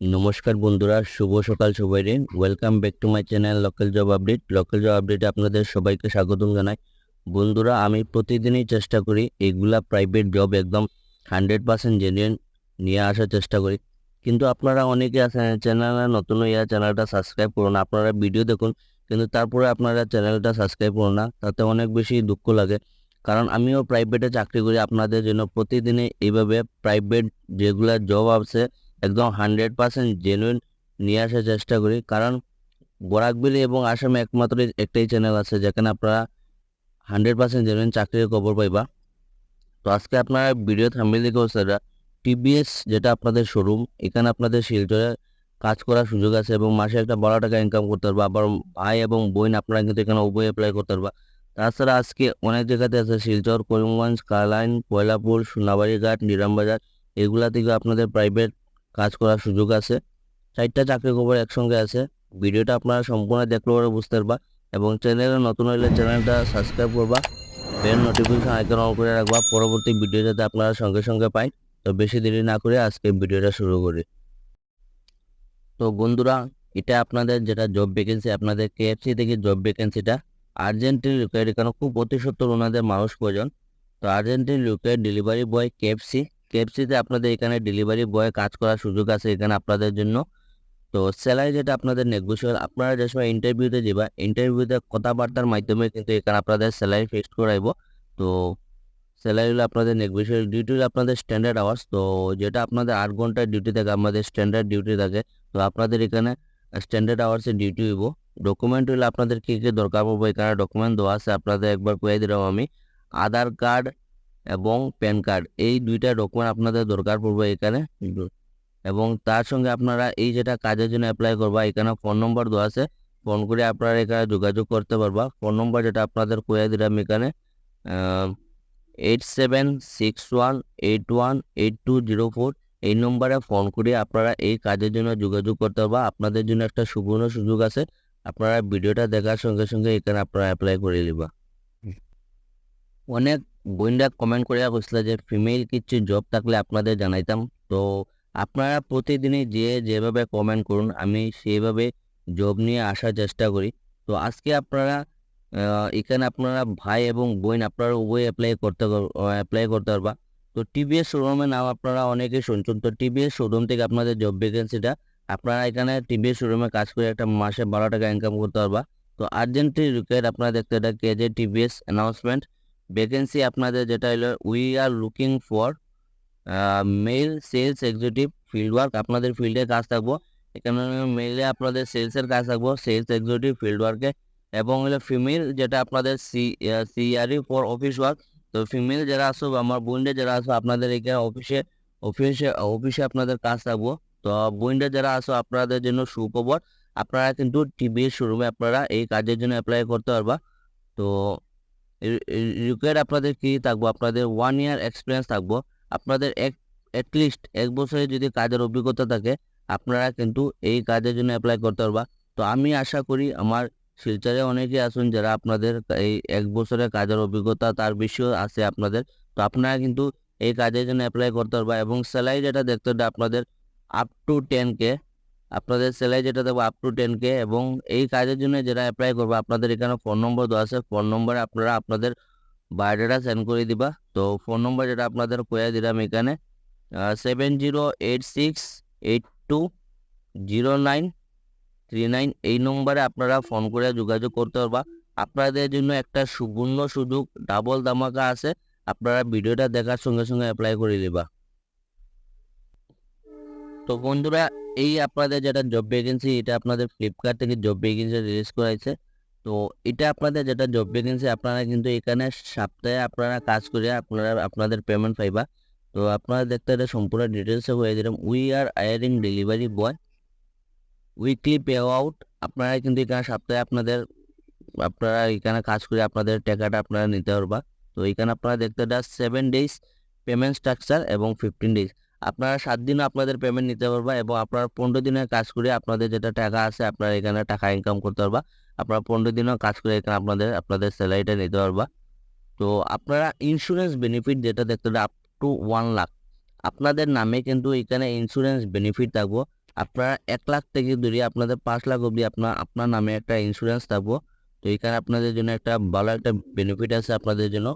নমস্কার বন্ধুরা, শুভ সকাল সবাই সবাইরে welcome back to my channel local job update local job আপডেটে আপনাদের সবাইকে স্বাগতম জানাই। বন্ধুরা, আমি প্রতিদিনই চেষ্টা করি এগুলা প্রাইভেট জব একদম হান্ড্রেড পার্সেন্ট জেনুইন নিয়ে আসার চেষ্টা করি। কিন্তু আপনারা অনেকে আছেন চ্যানেলে নতুন ইয়া চ্যানেলটা সাবস্ক্রাইব করুন আপনারা ভিডিও দেখুন, কিন্তু তারপরে আপনারা চ্যানেলটা সাবস্ক্রাইব করুন না। তাতে অনেক বেশি দুঃখ লাগে। কারণ আমিও প্রাইভেটে চাকরি করি, আপনাদের জন্য প্রতিদিনই এইভাবে প্রাইভেট যেগুলা জব আছে একদম হান্ড্রেড পার্সেন্ট জেনুইন নিয়ে আসার চেষ্টা করি। কারণ বরাকবিলি এবং আসামে একমাত্র একটাই চ্যানেল আছে যেখানে আপনারা হান্ড্রেড পার্সেন্ট জেনুইন চাকরির খবর পাইবা। তো আজকে আপনারা ভিডিও থাম্বিল দিকে সেটা টিবিএস যেটা আপনাদের শোরুম এখানে আপনাদের শিলচরে কাজ করার সুযোগ আছে এবং মাসে একটা বড় টাকা ইনকাম করতে পারবা, আবার ভাই এবং বোন আপনারা কিন্তু এখানে উভয় অ্যাপ্লাই করতে পারবা। তাছাড়া আজকে অনেক জায়গাতে আছে শিলচর করিমগঞ্জ, কালাইন পয়লাপুর সোনাবাড়ি ঘাট নিরামবাজার, এগুলা থেকে আপনাদের প্রাইভেট কাজ করার সুযোগ আছে। চারটা চাকরি খবর একসঙ্গে আছে। ভিডিওটা আপনারা সম্পূর্ণ দেখলে পরে বুঝতে পারবা এবং চ্যানেলে নতুন হলে চ্যানেলটা সাবস্ক্রাইব করবা। বেল নোটিফিকেশন আইকন অন করে রাখবা। পরবর্তী ভিডিও যাতে আপনারা সঙ্গে সঙ্গে পাই। তো বেশি দেরি না করে আজকে ভিডিওটা শুরু করি। তো বন্ধুরা, এটা আপনাদের যেটা জব ভ্যাকেন্সি আপনাদের কেএফসি থেকে জব ভ্যাকেন্সিটা আর্জেন্টিন রিকোয়ার এখানে খুব অতি সত্তর ওনাদের মানুষ প্রয়োজন। তো urgently require delivery boy KFC কেএফসিতে আপনাদের এখানে ডেলিভারি বয় কাজ করার সুযোগ আছে এখানে আপনাদের জন্য। তো স্যালারি যেটা আপনাদের নেগোসিয়েবল আপনারা যে সময় ইন্টারভিউতে যাবা ইন্টারভিউতে কথাবার্তার মাধ্যমে কিন্তু এখানে আপনাদের স্যালারি ফিক্সড করাইব। তো স্যালারি হলো আপনাদের নেগোসিয়েবল ডিউটি হলো আপনাদের স্ট্যান্ডার্ড আওয়ার্স তো যেটা আপনাদের আট ঘণ্টার ডিউটি থাকে, আমাদের স্ট্যান্ডার্ড ডিউটি থাকে। তো আপনাদের এখানে স্ট্যান্ডার্ড আওয়ার্সে ডিউটি হইব। ডকুমেন্ট হলে আপনাদের কী কী দরকার পড়ব? এখানে ডকুমেন্ট দেওয়া আছে, আপনাদের একবার কয়ে দিলাম আমি। আধার কার্ড এবং প্যান কার্ড এই দুইটা ডকুমেন্ট আপনাদের দরকার পড়বে এখানে। এবং তার সঙ্গে আপনারা এই যেটা কাজের জন্য অ্যাপ্লাই করবা এখানে ফোন নম্বর দেওয়া আছে। ফোন করে আপনারা এখানে যোগাযোগ করতে পারবা। ফোন নম্বর যেটা আপনাদের কয়ে দিলাম এখানে eight seven six one eight one eight two zero four এই নম্বরে ফোন করে আপনারা এই কাজের জন্য যোগাযোগ করতে পারবা। আপনাদের জন্য একটা সুবর্ণ সুযোগ আছে। আপনারা ভিডিওটা দেখার সঙ্গে সঙ্গে এখানে আপনারা অ্যাপ্লাই করে নিবা। অনেক বইনরা কমেন্ট করে বলছিল যে ফিমেল কিছু জব থাকলে আপনাদের জানাইতাম। তো আপনারা প্রতিদিনই যে যেভাবে কমেন্ট করুন, আমি সেইভাবে জব নিয়ে আসার চেষ্টা করি। তো আজকে আপনারা এখানে আপনারা ভাই এবং বোন আপনারা উভয় অ্যাপ্লাই করতে অ্যাপ্লাই করতে পারবা। তো টিভিএস শোরুমের নাম আপনারা অনেকে শুনছেন, তো টিভিএস শোরুম থেকে আপনাদের জব ভ্যাকেন্সিটা আপনারা এখানে টিভিএস শোরুমে কাজ করে একটা মাসে বারো টাকা ইনকাম করতে পারবা। তো আর্জেন্টলি রিকোয়ার আপনারা দেখতে এটা কেজে টিভিএস অ্যানাউন্সমেন্ট ভ্যাকেন্সি আপনাদের যেটা হলো we are looking for male sales executive field work আপনাদের ফিল্ডে কাজ থাকব। এখানে মেলে আপনাদের সেলসের কাজ থাকব সেলস এক্সিকিউটিভ ফিল্ড ওয়ার্কে এবং হলো ফিমেল যেটা আপনাদের C CRE for office work তো ফিমেল যারা আসো আমার বোনদের যারা আসো আপনাদের এখানে অফিসে অফিসে অফিসে আপনাদের কাজ থাকব। তো বোনদের যারা আসো আপনাদের জন্য সুখবর, আপনারা কিন্তু টিভিএস শোরুমে আপনারা এই কাজের জন্য অ্যাপ্লাই করতে পারবা। তো রিকোয়ার্ড আপনাদের কি থাকব? আপনাদের ওয়ান ইয়ার এক্সপিরিয়েন্স থাকব। আপনাদের এক অ্যাটলিস্ট এক বছরের যদি কাজের অভিজ্ঞতা থাকে, আপনারা কিন্তু এই কাজের জন্য অ্যাপ্লাই করতে পারবা। তো আমি আশা করি আমার শিলচরে অনেকে আছেন যারা আপনাদের এই এক বছরের কাজের অভিজ্ঞতা তার বেশিও আছে আপনাদের। তো আপনারা কিন্তু এই কাজের জন্য অ্যাপ্লাই করতে পারবা এবং স্যালারি যেটা দেখতে হবে আপনাদের আপ টু টেন কে আপনাদের স্যালারি যেটা দেবো আপ টু টেন কে এবং এই কাজের জন্য যারা অ্যাপ্লাই করবে, আপনাদের এখানে ফোন নম্বর দেওয়া আছে। ফোন নম্বরে আপনারা আপনাদের বায়োডাটা সেন্ড করে দিবা। তো ফোন নম্বর যেটা আপনাদের কয়ে দিলাম এখানে seven zero eight six eight two zero nine three nine এই নম্বরে আপনারা ফোন করে যোগাযোগ করতে পারবা। আপনাদের জন্য একটা সুবর্ণ সুযোগ ডাবল ধামাকা আছে। আপনারা ভিডিওটা দেখার সঙ্গে সঙ্গে অ্যাপ্লাই করে দিবা। তো বন্ধুরা এই আপনাদের যেটা জব ভ্যাকেন্সি এটা আপনাদের ফ্লিপকার্ট থেকে জব ভ্যাকেন্সি রিলিজ করাইছে। তো এটা আপনাদের যেটা জব ভ্যাকেন্সি আপনারা কিন্তু এখানে সপ্তাহে আপনারা কাজ করে আপনারা, আপনাদের পেমেন্ট পাইবা। তো আপনারা দেখতে এটা সম্পূর্ণ ডিটেলসে হয়ে দিলাম। We are hiring delivery boy weekly payout আপনারা কিন্তু এখানে সপ্তাহে আপনাদের, আপনারা এখানে কাজ করে আপনাদের টাকাটা আপনারা নিতে পারবা। তো এখানে আপনারা দেখতে এটা সেভেন ডেজ পেমেন্ট স্ট্রাকচার এবং ফিফটিন ডেজ আপনারা সাত দিনও আপনাদের পেমেন্ট নিতে পারবা এবং আপনারা পনেরো দিনের কাজ করে আপনাদের যেটা টাকা আছে আপনারা এখানে টাকা ইনকাম করতে পারবা। আপনারা পনেরো দিনও কাজ করে এখানে আপনাদের আপনাদের স্যালারিটা নিতে পারবা। তো আপনারা ইন্স্যুরেন্স বেনিফিট যেটা দেখতে আপ টু ওয়ান লাখ আপনাদের নামে কিন্তু এখানে ইন্স্যুরেন্স বেনিফিট থাকব। আপনারা এক লাখ থেকে ধরে আপনাদের পাঁচ লাখ অবধি আপনার আপনার নামে একটা ইন্স্যুরেন্স থাকব। তো এখানে আপনাদের জন্য একটা ভালো একটা বেনিফিট আছে আপনাদের জন্য।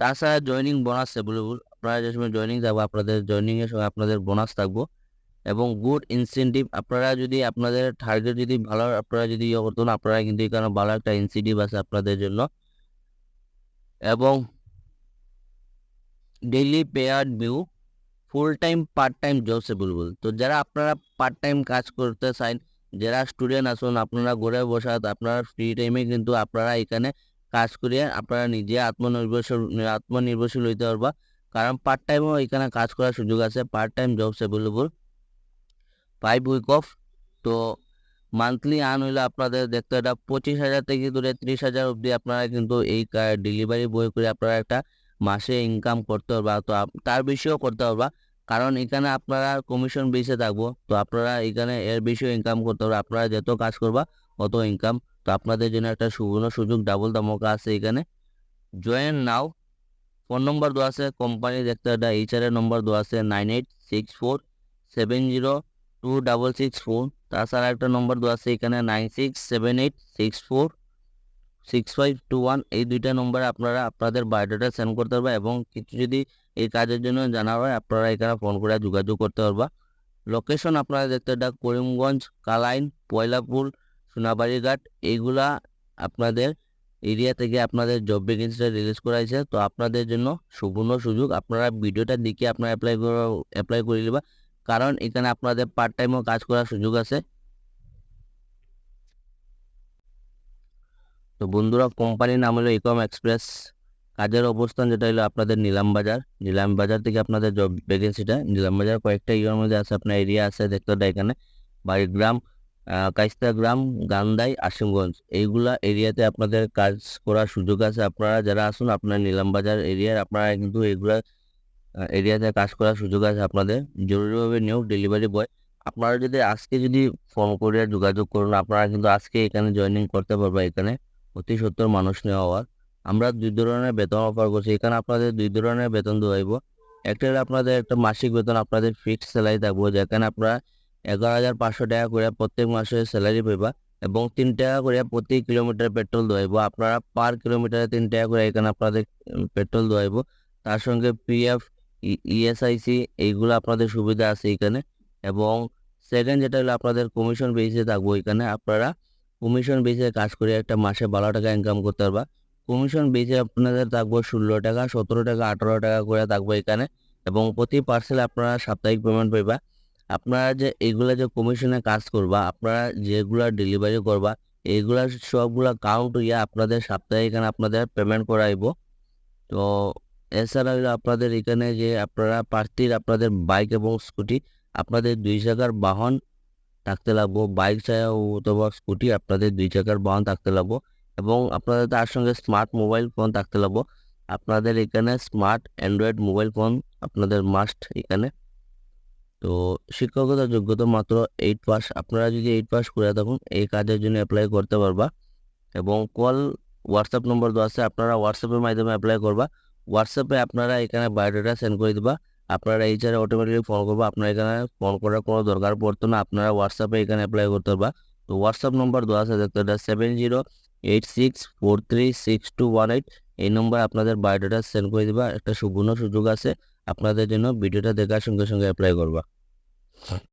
তাছাড়া জয়নিং বোনাস অ্যাভেলেবল আপনারা যে সময় জয়নিং যাব আপনাদের জয়নিংয়ের সময় আপনাদের বোনাস থাকব। এবং গুড ইনসেন্টিভ আপনারা যদি আপনাদের টার্গেট যদি ভালো, আপনারা যদি ইয়ে করতেন আপনারা কিন্তু এখানে ভালো একটা ইনসেন্টিভ আছে আপনাদের জন্য। এবং ডেইলি পেয়ার view full time part time jobs available তো যারা আপনারা পার্ট টাইম কাজ করতে চান, যারা স্টুডেন্ট আসুন আপনারা ঘরে বসা, আপনারা ফ্রি টাইমে কিন্তু আপনারা এখানে কাজ করিয়ে আপনারা নিজে আত্মনির্ভরশীল আত্মনির্ভরশীল হইতে পারবা। কারণ পার্ট টাইমও এখানে কাজ করার সুযোগ আছে part time jobs available five week off তো মান্থলি আর্ন হইলে আপনাদের দেখতে এটা পঁচিশ হাজার থেকে ধরে ত্রিশ হাজার অবধি আপনারা কিন্তু এই ডেলিভারি বই করে আপনারা একটা মাসে ইনকাম করতে পারবা। তো তার বেশিও করতে পারবা। কারণ এখানে আপনারা কমিশন বেসে থাকব, তো আপনারা এখানে এর বেশিও ইনকাম করতে পারবে। আপনারা যত কাজ করবা, অত ইনকাম তো আপনাদের জন্য একটা সুবর্ণ সুযোগ ডাবল ধামকা আছে এখানে। জয়েন নাও ফোন নম্বর দেওয়া আছে কোম্পানি দেখতে একটা এইচআর এর নম্বর দেওয়া আছে nine eight six four seven zero two double six four তাছাড়া একটা নম্বর দেওয়া আছে এখানে nine six seven eight six four six five two one এই দুইটা নম্বরে আপনারা আপনাদের বায়োডাটা সেন্ড করতে পারবা এবং কিছু যদি এই কাজের জন্য জানা হয়, আপনারা এখানে ফোন করে যোগাযোগ করতে পারবা। লোকেশন আপনারা দেখতে এটা করিমগঞ্জ, কালাইন, পয়লাপুর, সোনাবাড়িঘাট, এইগুলা আপনাদের এরিয়া থেকে আপনাদের জব ভ্যাকেন্সিটা রিলিজ করা হয়েছে, তো আপনাদের জন্য সুবর্ণ সুযোগ। আপনারা ভিডিওটা দেখে আপনারা অ্যাপ্লাই অ্যাপ্লাই করে নেবা। কারণ এখানে আপনাদের পার্ট টাইমও কাজ করার সুযোগ আছে। তো বন্ধুরা কোম্পানির নাম হলো ইকম এক্সপ্রেস কাজের অবস্থান যেটা হলো আপনাদের নিলাম বাজার। নিলাম বাজার থেকে আপনাদের জব ভ্যাকেন্সিটা নিলাম বাজার কয়েকটা ইয়ের মধ্যে আছে, আপনার এরিয়া আছে, দেখতে এখানে। বাড়িগ্রাম কাইস্তা গ্রাম গান্দাই আশিমগঞ্জ। এইগুলা এরিয়াতে আপনাদের কাজ করার সুযোগ আছে। আপনারা যারা আসুন আপনার নিলাম বাজার এরিয়ার, আপনারা কিন্তু এগুলা এরিয়াতে কাজ করার সুযোগ আছে আপনাদের। জরুরিভাবে নিয়োগ ডেলিভারি বয় আপনারা যদি আজকে যদি ফোন করে যোগাযোগ করুন, আপনারা কিন্তু আজকে এখানে জয়েনিং করতে পারবেন। এখানে অতি সত্তর মানুষ নেওয়া হওয়ার। আমরা দুই ধরনের বেতন অফার করছি। এখানে আপনাদের দুই ধরনের বেতন দেওয়াইব একটা আপনাদের একটা মাসিক বেতন, আপনাদের ফিক্সড স্যালারি থাকব। যেখানে আপনারা এগারো হাজার পাঁচশো টাকা করে প্রত্যেক মাসে স্যালারি পাইবা এবং তিন টাকা করে প্রতি কিলোমিটার পেট্রোল দেওয়াইব আপনারা পার কিলোমিটারে তিন টাকা করে এখানে আপনাদের পেট্রোল দেওয়াইব তার সঙ্গে পিএফ ইএসআইসি এইগুলো আপনাদের সুবিধা আছে এখানে। এবং সেকেন্ড যেটা হলো আপনাদের কমিশন বেসে থাকব এখানে। আপনারা কমিশন বেসে কাজ করে একটা মাসে বারো টাকা ইনকাম করতে পারবা। কমিশন বেসে আপনাদের থাকব ষোলো টাকা, সতেরো টাকা, আঠারো টাকা করে থাকব এখানে। এবং প্রতি পার্সেল আপনারা সাপ্তাহিক পেমেন্ট পাইবা। আপনারা যে এইগুলা যে কমিশনে কাজ করবা, আপনারা যেগুলা ডেলিভারি করবা এইগুলা সবগুলা কাউন্ট হইয়া আপনাদের সাপ্তাহে এখানে আপনাদের পেমেন্ট করাইব। তো এছাড়া হলো আপনাদের এখানে যে আপনারা প্রার্থীর আপনাদের বাইক এবং স্কুটি আপনাদের দুই চাকার বাহন থাকতে লাগবো। বাইক ছাড়া অথবা স্কুটি আপনাদের দুই চাকার বাহন থাকতে লাগবো এবং আপনাদের তার সঙ্গে স্মার্ট মোবাইল ফোন থাকতে লাগবো। আপনাদের এখানে স্মার্ট অ্যান্ড্রয়েড মোবাইল ফোন আপনাদের মাস্ট এখানে। তো শিক্ষকতা যোগ্যতা মাত্র এইট পাস আপনারা যদি এইট পাস করে থাকুন, এই কাজের জন্য অ্যাপ্লাই করতে পারবা এবং কল হোয়াটসঅ্যাপ নম্বর দেওয়া আছে, আপনারা হোয়াটসঅ্যাপের মাধ্যমে অ্যাপ্লাই করবা। হোয়াটসঅ্যাপে আপনারা এখানে বায়োডাটা সেন্ড করে দিবা। আপনারা এইচারে অটোমেটিকলি ফোন করব। আপনার এখানে ফোন করার কোনো দরকার পড়তো না, আপনারা হোয়াটসঅ্যাপে এখানে অ্যাপ্লাই করতে পারবা। তো হোয়াটসঅ্যাপ নম্বর দেওয়া আছে, দেখতে এটা seven zero eight six four three six two one eight এই নম্বর আপনাদের বায়োডাটা সেন্ড করে দিবা। একটা সুবর্ণ সুযোগ আছে। আপনাদের জন্য ভিডিওটা দেখার সঙ্গে সঙ্গে অ্যাপ্লাই করবা।